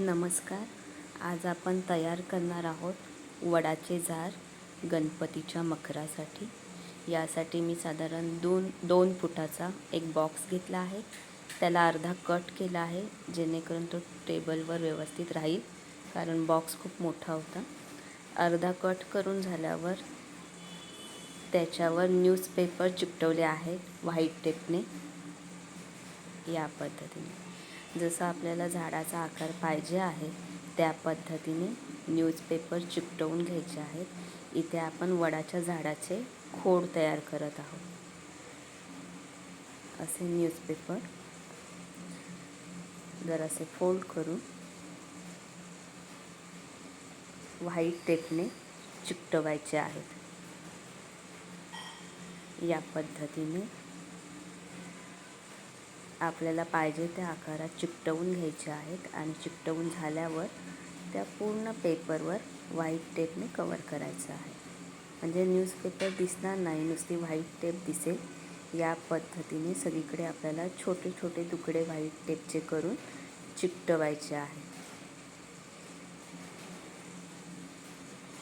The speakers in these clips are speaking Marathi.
नमस्कार. आज आपण तयार करणार आहोत वडाचे झाड गणपतीच्या मखरासाठी. यासाठी मी साधारण दोन दोन फुटाचा एक बॉक्स घेतला आहे. त्याला अर्धा कट केला आहे जेणेकरून तो टेबलवर व्यवस्थित राहील कारण बॉक्स खूप मोठा होता. अर्धा कट करून झाल्यावर त्याच्यावर न्यूजपेपर चिकटवले आहेत व्हाईट टेपने या पद्धतीने. जसं आपल्याला झाडाचा आकार पाहिजे आहे त्या पद्धतीने न्यूजपेपर चिकटवून घ्यायचे आहेत. इथे आपण वडाच्या झाडाचे खोड तयार करत आहोत. असे न्यूजपेपर जरासे फोल्ड करून व्हाईट टेपने चिकटवायचे आहेत. या पद्धतीने आपल्याला पाहिजे त्या आकारात चिकटवून घ्यायच्या आहेत आणि चिकटवून झाल्यावर त्या पूर्ण पेपरवर व्हाईट टेपने कवर करायचं आहे. म्हणजे न्यूजपेपर दिसणार नाही नुसती व्हाईट टेप दिसेल. या पद्धतीने सगळीकडे आपल्याला छोटे छोटे तुकडे व्हाईट टेपचे करून चिकटवायचे आहे.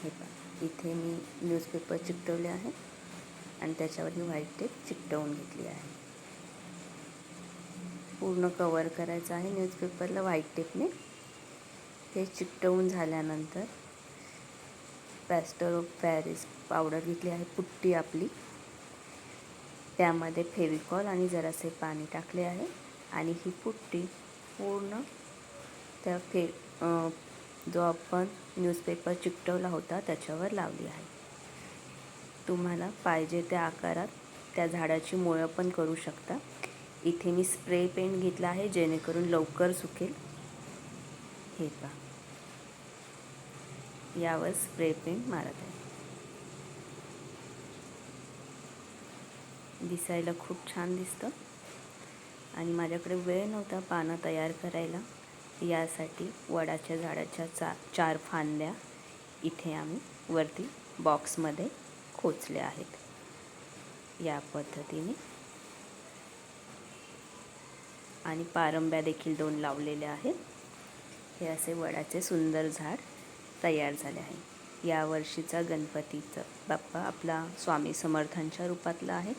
हे पहा इथे मी न्यूजपेपर चिकटवले आहे आणि त्याच्यावर मी व्हाईट टेप चिकटवून घेतली आहे. पूर्ण कवर करायचं आहे न्यूजपेपरला व्हाईट टेपने ते चिकटवून झाल्यानंतर पॅस्टर ऑफ पॅरिस पावडर घेतली आहे पुट्टी आपली. त्यामध्ये फेविकॉल आणि जरासे पाणी टाकले आहे आणि ही पुट्टी पूर्ण त्या फे जो आपण न्यूजपेपर चिकटवला होता त्याच्यावर लावली आहे. तुम्हाला पाहिजे त्या आकारात त्या झाडाची मुळं पण करू शकता. इथे मी स्प्रे पेंट घेतला आहे जेणेकरून लवकर सुकेल. हे पहा. यावर स्प्रे पेंट मारत आहे. दिसायला खूप छान दिसतं. आणि माझ्याकडे वेळ नव्हता पानं तयार करायला. यासाठी वडाच्या झाडाच्या चा चार फांद्या इथे आम्ही वरती बॉक्समध्ये खोचल्या आहेत. या पद्धतीने आणि पारंब्या देखील दोन लावलेल्या आहेत. हे असे वडाचे सुंदर झाड तयार झाले आहे. यावर्षीचा गणपतीचं बाप्पा आपला स्वामी समर्थांच्या रूपातला आहे.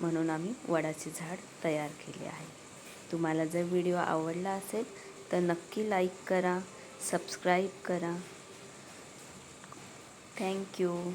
म्हणून आम्ही वडाचे झाड तयार केले आहे. तुम्हाला जर व्हिडिओ आवडला असेल तर नक्की लाईक करा सबस्क्राईब करा. थँक्यू.